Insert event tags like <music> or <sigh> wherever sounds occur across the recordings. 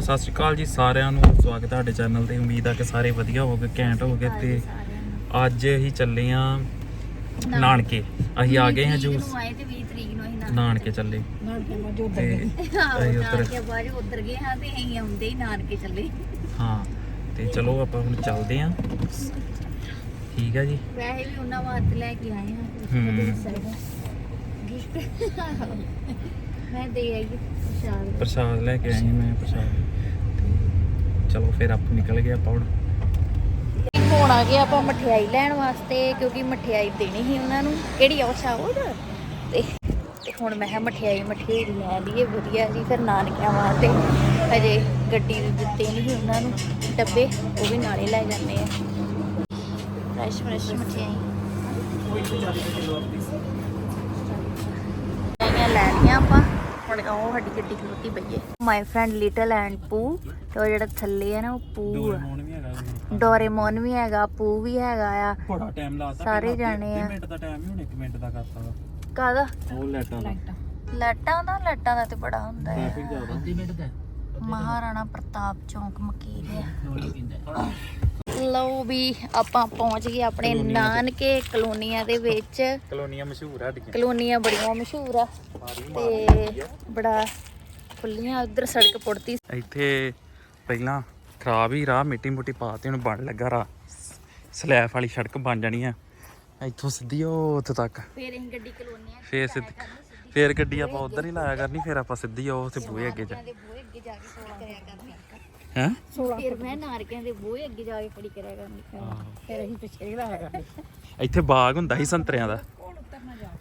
ਸਤਿ ਸ਼੍ਰੀ ਅਕਾਲ ਜੀ ਸਾਰਿਆਂ ਨੂੰ। ਸਵਾਗਤ ਹੈ ਤੁਹਾਡੇ ਚੈਨਲ ਤੇ। ਉਮੀਦ ਆ ਕਿ ਸਾਰੇ ਵਧੀਆ ਹੋਵੋਗੇ ਘੈਂਟ ਹੋਵੋਗੇ ਤੇ ਅੱਜ ਹੀ ਚੱਲੇ ਆ ਨਾਨਕੇ। ਅਸੀਂ ਆ ਗਏ ਹਾਂ ਜੂਸ। ਆਏ ਤੇ 20 ਤਰੀਕ ਨੂੰ ਅਸੀਂ ਨਾਨਕੇ ਚੱਲੇ। ਤੇ ਅਸੀਂ ਉੱਧਰ ਉਧਰ ਗਏ ਹਾਂ ਤੇ ਅਸੀਂ ਆਉਂਦੇ ਹੀ ਨਾਨਕੇ ਚੱਲੇ। ਹਾਂ ਤੇ ਚਲੋ ਆਪਾਂ ਹੁਣ ਚੱਲਦੇ ਆਂ ਠੀਕ ਹੈ ਜੀ। ਵੈਸੇ ਵੀ ਉਹਨਾਂ ਵਾਸਤੇ ਲੈ ਕੇ ਆਏ ਹਾਂ। ਹੂੰ। ਗਿਫਟ ਮੈਂ ਦੇ ਆਈ ਪ੍ਰਸ਼ਾਦ। ਪ੍ਰਸ਼ਾਦ ਲੈ ਕੇ ਆਏ ਹਾਂ ਮੈਂ ਪ੍ਰਸ਼ਾਦ। ਤੇ ਚਲੋ ਫਿਰ ਆਪ ਨਿਕਲ ਗਏ ਆਪਾਂ ਹੁਣ। ਹੁਣ ਆ ਗਏ ਆਪਾਂ ਮਠਿਆਈ ਲੈਣ ਵਾਸਤੇ ਕਿਉਂਕਿ ਮਠਿਆਈ ਦੇਣੀ ਸੀ ਉਹਨਾਂ ਨੂੰ। ਕਿਹੜੀ ਆ ਉਹ ਸ਼ਾਹੂਰ ਤੇ ਤੇ ਹੁਣ ਮੈਂ ਕਿਹਾ ਮਠਿਆਈ ਮਠਿਆਈ ਲੈ ਲਈਏ ਵਧੀਆ ਜੀ ਫਿਰ ਨਾਨਕਿਆਂ ਵਾਸਤੇ। ਹਜੇ ਗੱਡੀ ਦੇ ਦਿੱਤੇ ਨਹੀਂ ਉਹਨਾਂ ਨੂੰ। ਡੱਬੇ ਉਹ ਵੀ ਨਾਲੇ ਲੈ ਜਾਂਦੇ ਆ। ਫਰੈਸ਼ ਫਰੈਸ਼ ਮਠਿਆਈ ਮਠਿਆਈਆਂ ਲੈ ਲਈਆਂ ਆਪਾਂ ਹੁਣ ਉਹ ਸਾਡੀ ਗੱਡੀ ਖਲੋਤੀ ਪਈ ਹੈ ਮਾਈ ਫਰੈਂਡ ਲਿਟਲ ਐਂਡ ਪੂ ਤੇ ਉਹ ਜਿਹੜਾ ਥੱਲੇ ਆ ਨਾ ਉਹ ਪੂ ਆ। ਵੀ ਹੈਗਾ ਡੋਰੇਮੋਨ ਵੀ ਹੈਗਾ ਪੂ ਵੀ ਹੈਗਾ ਆ। ਬੜਾ ਟਾਈਮ ਲਾਤਾ ਸਾਰੇ ਜਾਣੇ ਆ। ਮਿੰਟ ਦਾ ਟਾਈਮ ਹੀ ਹੁਣ 1 ਮਿੰਟ ਦਾ ਕਰਤਾ ਵਾ। ਕਾਦਾ ਉਹ ਲੈਟਾਂ ਦਾ। ਲਾਈਟਾਂ। ਦਾ? ਲਾਈਟਾਂ ਦਾ ਤੇ ਬੜਾ ਹੁੰਦਾ ਹੈ ਟ੍ਰੈਫਿਕ ਜ਼ਿਆਦਾ। 20 ਮਿੰਟ ਦਾ। ਮਹਾਰਾਣਾ ਪ੍ਰਤਾਪ ਚੌਂਕ ਮਕੀਰੀਆ ਲਓ ਵੀ ਆਪਾਂ ਪਹੁੰਚ ਗਏ ਆਪਣੇ ਨਾਨਕੇ ਕਲੋਨੀਆਂ ਦੇ ਵਿੱਚ। ਕਲੋਨੀਆਂ ਮਸ਼ਹੂਰ ਆ ਡੀਆਂ ਕਲੋਨੀਆਂ ਬੜੀਆਂ ਮਸ਼ਹੂਰ ਆ। ਤੇ ਬੜਾ ਖੁੱਲੀਆਂ ਉਧਰ ਸੜਕ ਪੁੜਤੀ ਇੱਥੇ ਪਹਿਲਾਂ ਖਰਾਬ ਹੀ ਰਾਹ ਮਿੱਟੀ ਮੁੱਟੀ ਪਾਤੀ ਹੁਣ ਬਣ ਲੱਗਾ ਰਾਹ। ਸਲੈਫ ਵਾਲੀ ਸੜਕ ਬਣ ਜਾਣੀ ਆ। ਇੱਥੋਂ ਸਿੱਧੀ ਉਹ ਉੱਥੇ ਤੱਕ। ਫੇਰ ਅਸੀਂ ਗੱਡੀ ਕਲੋਨੀਆਂ ਫੇਰ ਸਿੱਧੀ ਫੇਰ ਗੱਡੀ ਆਪਾਂ ਉਧਰ ਹੀ ਲਾਇਆ ਕਰਨੀ ਫੇਰ ਆਪਾਂ ਸਿੱਧੀ ਉਹ ਤੇ ਬੂਹੇ ਅੱਗੇ ਜਾ। ਦੇ ਬੂਹੇ ਅੱਗੇ ਜਾ ਕੇ ਖੜੀ ਕਰਿਆ ਕਰਨੀ। ਹੈ? ਫਿਰ ਮੈਂ ਨਾਰਕਿਆਂ ਦੇ ਬੂਹੇ ਅੱਗੇ ਜਾ ਕੇ ਖੜੀ ਕਰਿਆ ਕਰਨੀ ਫਿਰ ਅਸੀਂ ਪਿੱਛੇ ਲਾਇਆ ਕਰਨੀ ਇੱਥੇ ਬਾਗ ਹੁੰਦਾ ਸੀ ਸੰਤਰਿਆਂ ਦਾ।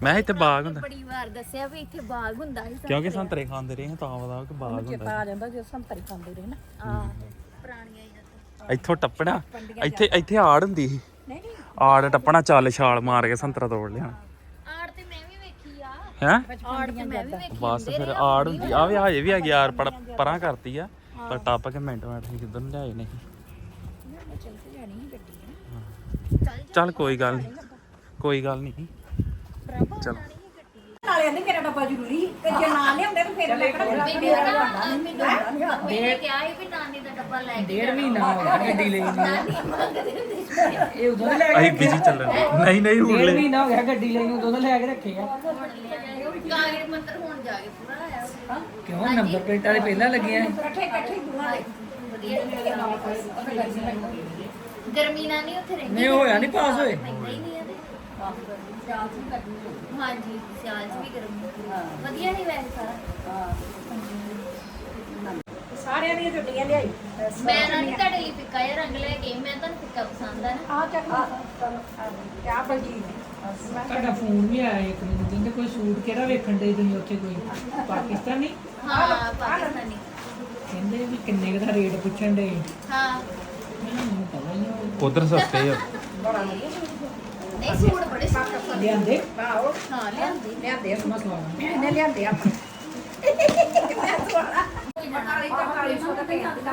ਮੈਂ ਇੱਥੇ ਬਾਗ ਹੁੰਦਾ। ਬੜੀ ਵਾਰ ਦੱਸਿਆ ਵੀ ਇੱਥੇ ਬਾਗ ਹੁੰਦਾ ਸੀ ਕਿਉਂਕਿ ਸੰਤਰੇ ਖਾਂਦੇ ਰਹੇ ਹਾਂ ਤਾਂ ਪਤਾ ਕਿ ਬਾਗ ਹੁੰਦਾ ਆ ਜਾਂਦਾ ਜੇ ਸੰਤਰੀ ਖਾਂਦੇ ਰਹੇ ਨਾ। ਆ ਪੁਰਾਣੀਆਂ ਯਾਦਾਂ। ਇੱਥੋਂ ਟੱਪਣਾ। ਇੱਥੇ ਇੱਥੇ ਆੜ ਹੁੰਦੀ ਸੀ। ਨਹੀਂ ਨਹੀਂ। ਆੜ ਟੱਪਣਾ ਚੱਲ ਛਾਲ ਮਾਰ ਕੇ ਸੰਤਰਾ ਤੋੜ ਲਿਆ ਆੜ ਤੇ ਮੈਂ ਵੀ ਵੇਖੀ ਆ। ਹੈ? ਆੜ ਤੇ ਮੈਂ ਵੀ ਵੇਖੀ ਬਸ ਫਿਰ ਆੜ ਹੁੰਦੀ ਆ। ਵੀ ਹਜੇ ਵੀ ਹੈਗੀ ਯਾਰ ਪਰ ਪਰਾਂ ਕਰਤੀ ਆ। ਪਰ ਟੱਪ ਕੇ ਮਿੰਟ ਮਿੰਟ ਹੀ ਕਿੱਧਰ ਨੂੰ ਲਿਆਏ ਨਹੀਂ। ਚੱਲ ਕੇ ਜਾਣੀ ਸੀ ਗੱਡੀ ਚੱਲ ਚੱਲ ਕੋਈ ਗੱਲ ਨਹੀਂ। ਕੋਈ ਗੱਲ ਨਹੀਂ। ਚਲ। ਨਾਲੇ ਨਹੀਂ ਮੇਰਾ ਡੱਬਾ ਜ਼ਰੂਰੀ ਤੇ ਜੇ ਨਾ ਲਿਆਉਂਦੇ ਤਾਂ ਫਿਰ ਮੈਂ ਕਿਹੜਾ ਮੈਨੂੰ ਨਾ ਮੈਨੂੰ ਮੰਮੀ ਨੇ ਕਿਹਾ ਸੀ ਵੀ ਨਾਨੀ ਦਾ ਡੱਬਾ ਲੈ ਕੇ ਡੇਢ ਮਹੀਨਾ ਹੋ ਗਿਆ ਗੱਡੀ ਲਈ ਇਹ ਉਦੋਂ ਲੈ ਅਸੀਂ ਬਿਜ਼ੀ ਚੱਲਣ ਦੇ ਨਹੀਂ ਨਹੀਂ ਹੁਣ ਲੈ। ਮਹੀਨਾ ਹੋ ਗਿਆ ਗੱਡੀ ਲਈ ਉਦੋਂ ਤਾਂ ਲੈ ਕੇ ਰੱਖੇ ਆ। ਕਾਗਜ਼ ਮੰਤਰ ਹੁਣ ਜਾ ਕੇ ਪੂਰਾ ਆਇਆ ਸੀ ਕਿਉਂ? ਨੰਬਰ ਪਲੇਟ ਵਾਲੇ ਪਹਿਲਾਂ ਲੱਗੀਆਂ ਇਕੱਠੇ ਇਕੱਠੇ ਦੋਵਾਂ ਦੇ। ਵਧੀਆ ਗਰਮੀ ਨਾਲ ਨਹੀਂ ਉੱਥੇ ਰਹਿੰਦੀ। ਨਹੀਂ ਹੋਇਆ ਨਹੀਂ ਪਾਸ ਹੋਏ। ਪੈਂਦਾ ਹੀ ਨਹੀਂ ਇਹਦੇ ਹਾਂਜੀ ਸਿਆਲ 'ਚ ਵੀ ਗਰਮੀ ਵਧੀਆ ਨਹੀਂ ਵੈਸੇ ਸਾਰਾ। ਸਾਰਿਆਂ ਦੀਆਂ ਛੁੱਟੀਆਂ ਲਿਆਈ। ਮੈਂ ਨਾ ਨਹੀਂ ਤੁਹਾਡੇ ਲਈ ਫਿੱਕਾ ਜਿਹਾ ਰੰਗ ਲੈ ਕੇ। ਮੈਂ ਤੁਹਾਨੂੰ ਫਿੱਕਾ ਪਸੰਦ ਆ ਨਾ। ਆ ਚੱਕ ਕਿਆ ਬਲਜੀ ਤੁਹਾਡਾ ਫੋਨ ਵੀ ਆਇਆ ਇੱਕ ਮੈਨੂੰ ਕਹਿੰਦੇ ਕੋਈ ਸੂਟ ਕਿਹੜਾ ਵੇਖਣ ਦੇ ਤੁਸੀਂ ਉੱਥੇ ਕੋਈ? ਪਾਕਿਸਤਾਨੀ? ਹਾਂ ਪਾਕਿਸਤਾਨੀ। ਕਹਿੰਦੇ ਵੀ ਕਿੰਨੇ ਦਾ ਰੇਟ ਪੁੱਛਣ ਦੇ ਹਾਂ। ਮੈਨੂੰ ਪਤਾ ਨਹੀਂ ਉਧਰ ਸਸਤੇ ਆ। ਨਹੀਂ ਸੂਟ ਬੜੇ ਸੋਹਣੇ ਲਿਆਂਦੇ? ਆਓ ਹਾਂ ਲਿਆਂਦੇ। ਲਿਆਂਦੇ ਆ। ਮੈਂ ਸਵਾਣਾ ਇਹਨੇ ਲਿਆਂਦੇ ਆ। ਮੈਂ ਸਵਾਲਾ। 4500 ਦਾ ਟ੍ਰੇਨ ਦਾ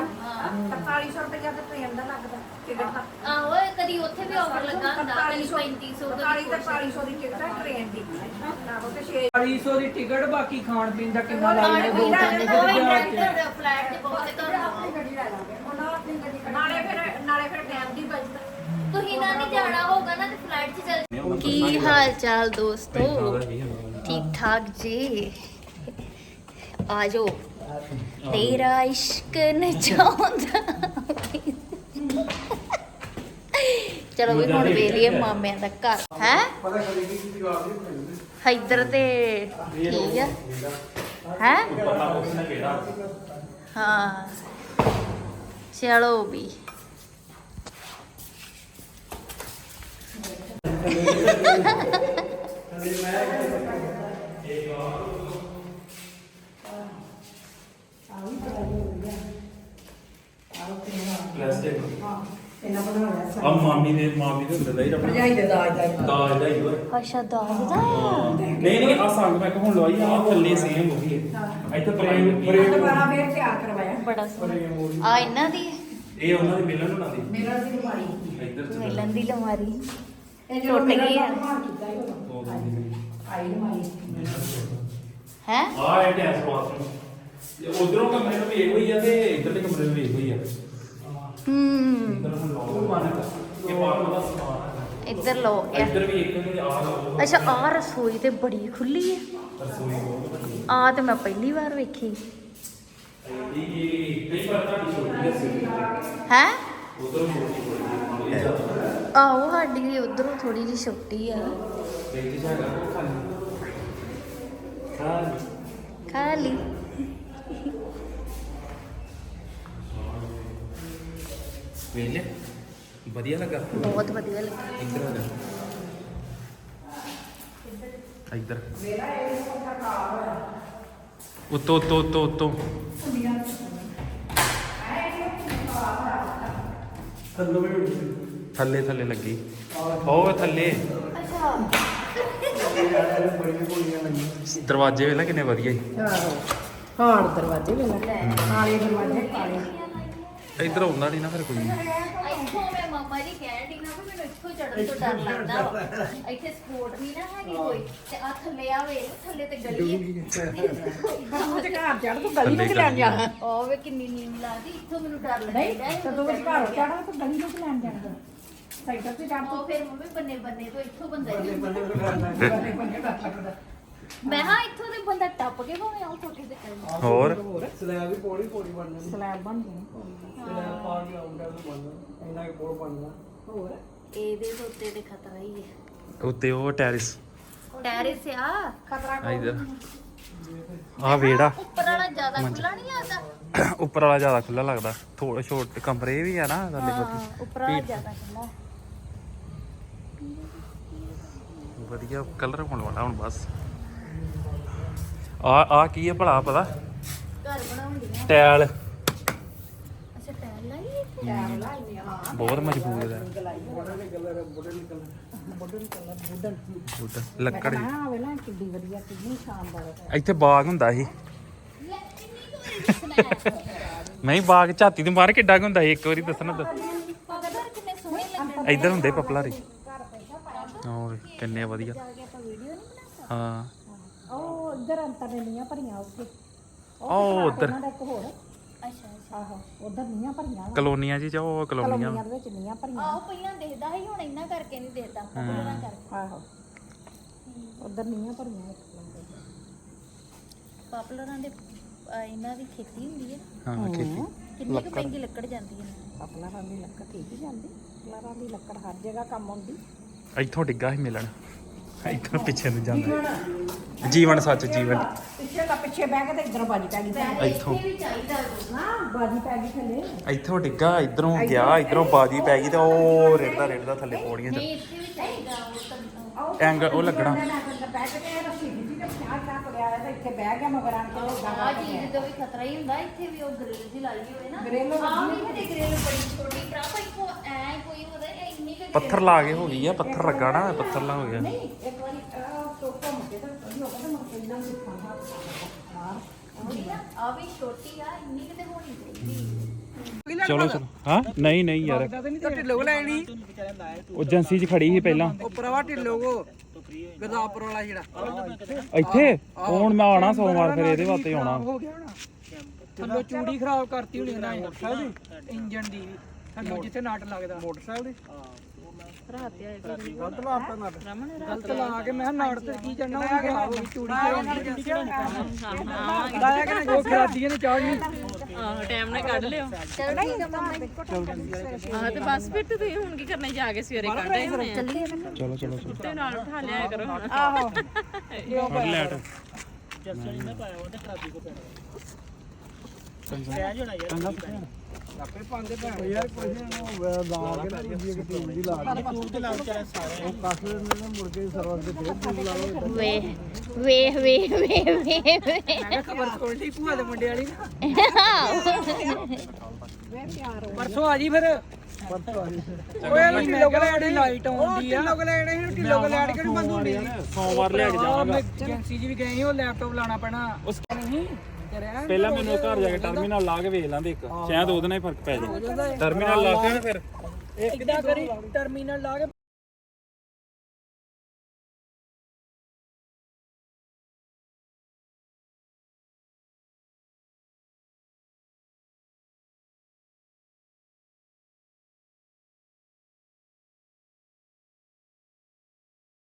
4500 ਰੁਪਏ ਦਾ ਟ੍ਰੇਨ ਦਾ ਲੱਗਦਾ ਟਿਕਟ ਦਾ। ਆਹੋ ਕਦੀ ਉੱਥੇ ਵੀ ਆਫਰ ਲੱਗਾ ਹੁੰਦਾ ਕਦੀ 3500 45 ਕਦੀ ਤੇ 4500 ਦੀ ਟਿਕਟ ਹੈ ਟ੍ਰੇਨ ਦੀ। ਨਾ ਉਹ ਤੇ 6 400 ਦੀ ਟਿਕਟ ਬਾਕੀ ਖਾਣ ਪੀਣ ਦਾ ਕਿੰਨਾ ਲੱਗਦਾ ਦੋ ਤਿੰਨ ਉਹ ਇੰਟਰਨੈਟ ਕੇ ਦੇ ਫਲੈਟ ਤੇ ਬਹੁਤ ਘਰ ਨਾਲੇ ਫਿਰ ਨਾਲੇ ਫਿਰ ਟਾਈਮ ਦੀ ਬਚਤ। ਤੁਸੀਂ ਨਾ ਨਹੀਂ ਜਾਣਾ ਹੋਗਾ ਨਾ ਤੇ ਫਲਾਈਟ 'ਚ ਚੱਲ ਕੀ ਹਾਲ ਚਾਲ ਦੋਸਤੋ? ਠੀਕ ਠਾਕ ਜੀ। ਆ ਜਾਓ। ਤੇਰਾ ਇਸ਼ਕ ਨਚਾਉਂਦਾ। ਚਲੋ ਵੀ ਹੁਣ ਵੇਲੀਏ ਮਾਮਿਆਂ ਦਾ ਘਰ। ਹੈ? ਇੱਧਰ ਤੇ ਠੀਕ ਆ। ਹੈ? ਹਾਂ। ਚਲੋ ਵੀ। ਆ ਮਾਮੀ ਦੇ ਮਾਮੀ ਦੇ ਹੁੰਦੇ ਦਾ ਹੀ ਆਪਣਾ ਭਜਾਈ ਦੇ ਦਾਜ ਦਾ ਦਾਜ ਦਾ ਹੀ ਓਏ ਅੱਛਾ ਦਾਗ ਦਾ? ਆ ਨਹੀਂ ਨਹੀਂ ਆ ਸੰਗ ਮੈਂ ਹੁਣ ਲਵਾਈ ਆ ਥੱਲੇ ਸੇਮ ਹੋ। ਗਈ ਇੱਥੇ ਪ੍ਰੇਮ ਦੁਬਾਰਾ ਫੇਰ ਤਿਆਰ ਕਰਵਾਇਆ। ਬੜਾ ਸੋਹਣਾ। ਆ ਇਹਨਾਂ ਦੀ ਇਹ ਉਹਨਾਂ ਦੀ ਮਿਲਣ ਹੋਣਾ ਦੀ। ਮੇਰਾ ਸੀ ਮਾਰੀ ਇੱਧਰ ਚ ਮਿਲਣ ਦੀ ਲਮਾਰੀ। ਇਹ ਟੁੱਟ ਗਈ ਹੀ। ਆਈ ਮਾਰੀ ਹੈ? ਆ ਇਹ ਟੈਸ ਬਾਥਰੂਮ। ਉਧਰੋਂ ਕਮਰੇ ਨੂੰ ਵੇਖ ਹੋਈ ਆ ਤੇ ਇੱਧਰਲੇ ਕਮਰੇ ਨੂੰ ਵੇਖ ਹੋਈ ਆ। ਹੂੰ। ਇੱਧਰ ਲੋਕ ਬੰਦ ਕਰ ਇਹ। ਬਾਹਰ ਦਾ ਸਮਾਨ ਇੱਧਰ ਲੋ ਗਿਆ ਇੱਧਰ ਵੀ ਇੱਕ ਨੇ ਆ ਲਓ। ਅੱਛਾ ਆ ਰਸੋਈ ਤੇ ਬੜੀ ਖੁੱਲੀ ਹੈ ਰਸੋਈ ਬਹੁਤ ਵੱਡੀ ਆ ਤੇ ਮੈਂ ਪਹਿਲੀ ਵਾਰ ਵੇਖੀ। ਇਹ ਛੋਟੀ ਹੈ? ਉਧਰੋਂ ਆਹੋ ਸਾਡੀ ਵੀ ਉਧਰੋਂ ਥੋੜੀ ਜਿਹੀ ਛੋਟੀ ਆ। ਖਾਲੀ। ਵਧੀਆ ਲੱਗਾ? ਬਹੁਤ ਵਧੀਆ ਲੱਗੀ। ਇੱਧਰ ਆ ਜਾ। ਇੱਧਰ। ਉੱਤੋਂ ਉੱਤੋਂ ਉੱਤੋਂ ਉੱਤੋਂ। ਥੱਲੇ ਥੱਲੇ ਲੱਗੀ। ਉਹ ਥੱਲੇ। ਅੱਛਾ। ਦਰਵਾਜ਼ੇ ਵੇਲਾ ਕਿੰਨੇ ਵਧੀਆ ਸੀ ਹਾਰ ਦਰਵਾਜ਼ੇ ਵੇਲਾ ਕਾਲੇ ਦਰਵਾਜ਼ੇ ਕਾਲੇ। ਇੱਧਰ ਆਉਂਦਾ ਨਹੀਂ ਨਾ ਫਿਰ ਕੋਈ। ਇੱਥੋਂ ਮੈਂ ਮਾਮਾ ਜੀ ਕਹਿਣ ਦੀ ਨਾ ਵੀ ਮੈਨੂੰ ਇੱਥੋਂ ਚੜਨ ਤੋਂ ਡਰ ਲੱਗਦਾ। ਵਾ ਇੱਥੇ ਸਪੋਰਟ ਨਹੀਂ ਨਾ ਹੈਗੀ ਕੋਈ ਤੇ ਆ ਥੱਲੇ ਆਵੇ ਥੱਲੇ ਤੇ ਗਲੀ ਹੈ ਉਹ ਤੇ ਘਰ ਚੜ ਤੂੰ ਗਲੀ ਨੂੰ ਕਿ ਲੈਣ ਜਾਣਾ। ਉਹ ਵੇ ਕਿੰਨੀ ਨੀਂਦ ਲੱਗਦੀ ਇੱਥੋਂ ਮੈਨੂੰ ਡਰ ਨਹੀਂ ਲੱਗਦਾ ਤੇ ਤੂੰ ਘਰ ਚੜਾ ਤੂੰ ਗਲੀ ਨੂੰ ਕਿ ਲੈਣ ਜਾਣਾ। ਸਾਈਕਲ ਤੇ ਚੜ ਉਹ ਫਿਰ ਮੰਮੀ ਬੰਨੇ ਬੰਨੇ ਤੋਂ ਇੱਥੋਂ ਬੰਦਾ ਹੀ ਬੰਨੇ ਬੰਨੇ ਡਰ ਲੱਗਦਾ। ਮੈਂ ਹਾਂ ਇੱਥੋਂ ਦੇ ਬੰਦਾ ਟੱਪ ਕੇ ਭਾਵੇਂ ਆਉ ਕੋਠੇ ਤੇ ਕਰੇ ਹੋਰ? ਸਲੈਬ ਵੀ ਪੌੜੀ ਪੌੜੀ ਬਣਨੀ ਸਲੈਬ ਬਣ ਗਈ। ਸਲੈਬ ਪਾ ਕੇ ਆਉਂਦਾ ਵੀ ਬਣਨਾ ਇੰਨਾ ਕਿ ਪੌੜ ਬਣਨਾ ਹੋਰ? ਇਹਦੇ ਦੇ ਉੱਤੇ ਤੇ ਖਤਰਾ ਹੀ ਹੈ। ਉੱਤੇ ਉਹ ਟੈਰਿਸ। ਟੈਰਿਸ ਆ? ਖਤਰਾ ਇੱਧਰ ਆ ਵੇੜਾ ਉੱਪਰ ਵਾਲਾ ਜ਼ਿਆਦਾ ਖੁੱਲਾ ਨਹੀਂ ਲੱਗਦਾ <coughs> ਉੱਪਰ ਵਾਲਾ ਜ਼ਿਆਦਾ ਖੁੱਲਾ ਲੱਗਦਾ। ਥੋੜਾ ਛੋਟੇ ਕਮਰੇ ਵੀ ਆ ਨਾ ਥੱਲੇ ਉੱਪਰ ਵਾਲਾ ਜ਼ਿਆਦਾ ਖੁੱਲਾ ਵਧੀਆ ਕਲਰ ਹੋਣ ਵਾਲਾ ਹੁਣ ਬਸ। ਆ ਆ ਕੀ ਹੈ ਭਲਾ ਪਤਾ? ਘਰ ਬਣਾਉਂਦੀ ਆ। ਟੈਲ। ਅੱਛਾ ਟੈਲ ਲਾਈ ਇੱਥੇ? ਬਹੁਤ ਮਜ਼ਬੂਤ ਹੈ ਬੁੱਢਾ ਲੱਕੜ ਦੀ। ਆ ਵੇਲਾ ਕਿੱਡੀ ਵਧੀਆ ਕਿੰਨੀ ਸ਼ਾਨਦਾਰ ਹੈ ਇੱਥੇ ਬਾਗ ਹੁੰਦਾ ਸੀ। ਨਹੀਂ ਬਾਗ ਝਾਤੀ ਤੇ ਮਾਰ ਕਿੱਡਾ ਕੁ ਹੁੰਦਾ ਸੀ ਇੱਕ ਵਾਰੀ ਦੱਸਣਾ ਲੱਗਦੇ ਇੱਧਰ ਹੁੰਦੇ ਪਪਲਾਰੇ। ਹੋਰ ਕਿੰਨੇ ਵਧੀਆ। ਜਾ ਕੇ ਆਪਾਂ ਵੀਡੀਓ ਨਹੀਂ ਬਣਾ ਹਾਂ। ਉਹ ਇੱਧਰ ਅੰਤਰ ਨੇ ਨੀਆਂ ਭਰੀਆਂ ਉੱਥੇ। ਉਹ ਉਧਰ। ਉਹਨਾਂ ਦਾ ਇੱਕ ਹੋਰ। ਅੱਛਾ ਅੱਛਾ। ਆਹੋ ਉਧਰ ਨੀਆਂ ਭਰੀਆਂ ਵਾ। ਕਲੋਨੀਆਂ ਜੀ ਉਹ ਕਲੋਨੀਆਂ। ਕਲੋਨੀਆਂ ਦੇ ਵਿੱਚ ਨੀਆਂ ਭਰੀਆਂ। ਆਹ ਪਹਿਲਾਂ ਦੇਖਦਾ ਸੀ ਹੁਣ ਇੰਨਾ ਕਰਕੇ ਨਹੀਂ ਦੇਖਦਾ। ਪਪੂਲਰਾਂ ਕਰਕੇ। ਆਹੋ। ਉਧਰ ਨੀਆਂ ਭਰੀਆਂ ਇੱਕ ਪਪੂਲਰਾਂ ਦੇ ਅਹ, ਇਹਨਾਂ ਦੀ ਖੇਤੀ ਹੁੰਦੀ ਹੈ। ਹਾਂ ਖੇਤੀ। ਕਿੰਨੀ ਕੁ ਮਹਿੰਗੀ ਲੱਕੜ ਜਾਂਦੀ ਹੈ? ਪਪਲਾਰਾਂ ਦੀ ਲੱਕੜ ਠੀਕ ਹੀ ਜਾਂਦੀ। ਪਪਲਾਰਾਂ ਦੀ ਲੱਕੜ ਹਰ ਜਗ੍ਹਾ ਕੰਮ ਆਉਂਦੀ। ਇੱਥੋਂ ਡਿੱਗਾ ਸੀ ਮਿਲਣ। ਇੱਥੋਂ ਪਿੱਛੇ ਨੂੰ ਜਾਂਦਾ ਜੀਵਨ ਸੱਚ ਜੀਵਨ। ਪਿੱਛੇ ਦਾ ਪਿੱਛੇ ਬਹਿ ਕੇ ਤੇ ਇੱਧਰ ਬਾਜੀ ਪੈ ਗਈ। ਥੱਲੇ। ਇੱਥੋਂ। ਹਾਂ ਬਾਜੀ ਪੈ ਗਈ ਥੱਲੇ। ਇੱਥੋਂ ਡਿੱਗਾ ਇਧਰੋਂ ਗਿਆ ਇਧਰੋਂ ਬਾਜੀ ਪੈ ਗਈ ਤੇ ਉਹ ਰੇੜਦਾ ਰੇੜਦਾ ਥੱਲੇ ਪੌੜੀਆਂ ਚ। ਨਹੀਂ ਇੱਥੇ ਵੀ ਚਾਹੀਦਾ ਉਹ ਤਾਂ। ਐਂਗਲ ਉਹ ਲੱਗਣਾ। ਮੈਂ ਅੰਦਰ ਬਹਿ ਕੇ ਤੇ ਰੱਸੀ ਖਿੱਚੀ ਤੇ ਚਾਹ ਚਾਹ ਤੁਰਿਆ ਰਿਹਾ ਤੇ ਇੱਥੇ ਬਹਿ ਗਿਆ ਮਗਰ ਆਣ ਕੇ ਤੇ ਆ ਚੀਜ਼ ਦਾ ਵੀ ਖਤਰਾ ਹੀ ਹੁੰਦਾ ਇੱਥੇ ਵੀ ਉਹ ਗ੍ਰਿਲ ਦੀ ਲਾਈ ਹੋਵੇ ਨਾ। ਗ੍ਰਿਲ ਆ ਵੀ ਤੇ ਗ੍ਰਿਲ ਬੜੀ ਛੋਟੀ ਟਰਾਪ ਇੱਕੋ ਐ ਕੋਈ ਉਹਦਾ ਇਹ ਇੰਨੀ ਕੁ ਪੱਥਰ ਲਾ ਕੇ ਹੋ ਗਈ ਆ ਪੱਥਰ ਲੱਗਾ ਨਾ ਪੱਥਰ ਲਾ ਹੋ ਗਿਆ। ਨਹੀਂ ਇੱਕ ਵਾਰੀ ਆਹ ਤੋਂ ਘੁੰਮ ਕੇ ਤੇ ਕਦੀ ਹੋ ਗਿਆ ਤੇ ਮੁੜ ਕੇ ਇਹਨਾਂ ਨੂੰ ਖਾਣਾ ਆ ਵੀ ਛੋਟੀ ਆ ਇੰਨੀ ਕਿਤੇ ਹੋਣੀ ਚਾਹੀਦੀ। ਚਲੋ ਚਲੋ ਹਾਂ? ਨਹੀਂ ਨਹੀਂ ਯਾਰ। ਢਿੱਲੋ ਲੈਣੀ। ਉਹ ਏਜੰਸੀ 'ਚ ਖੜੀ ਸੀ ਪਹਿਲਾਂ। ਉਹ ਭਰਾਵਾ ਢਿੱਲੋ ਕੋ ਗਰਦਾਪੁਰ ਵਾਲਾ ਜਿਹੜਾ। ਇੱਥੇ? ਹੁਣ ਮੈਂ ਆਣਾ ਸੋਮਵਾਰ ਫਿਰ ਇਹਦੇ ਵਾਸਤੇ ਆਉਣਾ। ਹੋ ਗਿਆ ਨਾ। ਥੱਲੋਂ ਚੂੜੀ ਖਰਾਬ ਕਰਤੀ ਹੋਣੀ ਨਾ ਮੋਟਰਸਾਈਕਲ ਦੀ? ਇੰਜਨ ਦੀ ਥੱਲੋਂ ਜਿੱਥੇ ਨਟ ਲੱਗਦਾ। ਮੋਟਰਸਾਈਕਲ ਦੀ? ਗਲਤ ਲਾਤਾ ਨਟ ਗਲਤ ਲਾ ਕੇ ਮੈਂ ਕਿਹਾ ਨਟ ਤੇ ਕੀ ਕਰਨਾ ਉਹ ਹੋ ਗਈ ਚੂੜੀ ਖਰਾਬ ਲਾਇਆ? ਕਿ ਨਾ ਜੋ ਖਰਾਦੀਆਂ ਨੇ ਚਾੜਨੀ ਟਾਈਮ ਨਾਲ ਕੱਢ ਲਿਓ। ਚਲ ਠੀਕ ਆ ਮੰਮਾ ਆਹ ਤੇ ਬਸ ਫਿਰ ਤੇ ਤੁਸੀਂ ਹੁਣ ਕੀ ਕਰਨਾ ਜਾ ਕੇ ਸਵੇਰੇ ਕੱਢ ਆਏ ਹੋਣੇ ਆ। ਚਲੋ ਚਲੋ ਚਲੋ। ਤੇ ਨਾਲ ਉਠਾ ਲਿਆ ਕਰੋ। ਹੁਣ ਆਹੋ। ਫੜ ਲੈਟ ਆਪੇ ਪਾਉਂਦੇ ਭੈਣ ਯਾਰ ਕੁਝ ਲਾ ਕੇ ਨਾ ਜੀ ਕਿ ਟੀਮ ਦੀ ਲਾ ਕੇ ਤੂੰ ਤੇ ਲਾ ਕੇ ਉਹ ਕੱਸ ਲੈਂਦੇ ਨੇ ਮੁੜ ਕੇ ਸਰਵਰ ਦੇ ਫੇਰ ਟੀਮ ਲਾ ਲਓ ਵੇ ਵੇ ਵੇ ਵੇ ਵੇ ਮੈਂ ਖਬਰ ਸੁਣ ਲਈ ਭੂਆ ਦੇ ਮੁੰਡੇ ਵਾਲੀ ਨਾ ਪਰਸੋਂ ਆ ਜੀ ਫਿਰ। ਪਰਸੋਂ ਆ ਜੀ ਓਏ ਢਿੱਲੋ ਗਲੈੜ ਲਾਈਟ ਆਉਂਦੀ ਆ ਢਿੱਲੋ ਗਲੈੜ ਹੀ ਢਿੱਲੋ ਗਲੈੜ ਕਿਹੜੀ ਬੰਦ ਹੁੰਦੀ? ਸੀ ਸੋਮਵਾਰ ਲੈ ਕੇ ਜਾਵਾਂਗਾ। ਏਜੰਸੀ ਜੀ ਵੀ ਗਏ ਸੀ ਉਹ ਲੈਪਟਾਪ ਲਾਣਾ ਪੈਣਾ। ਉਸ ਨਹੀਂ ਪਹਿਲਾਂ ਮੈਨੂੰ ਘਰ ਜਾ ਕੇ ਟਰਮੀਨਲ ਲਾ ਕੇ ਵੇਖ ਲਾਂਦੇ ਇੱਕ। ਸ਼ਾਇਦ ਉਹਦੇ ਨਾਲ ਹੀ ਫ਼ਰਕ ਪੈ ਜਾਏ ਟਰਮੀਨਲ ਲਾ ਕੇ ਨਾ ਫਿਰ। ਇਦਾਂ ਕਰੀ ਟਰਮੀਨਲ ਲਾ ਕੇ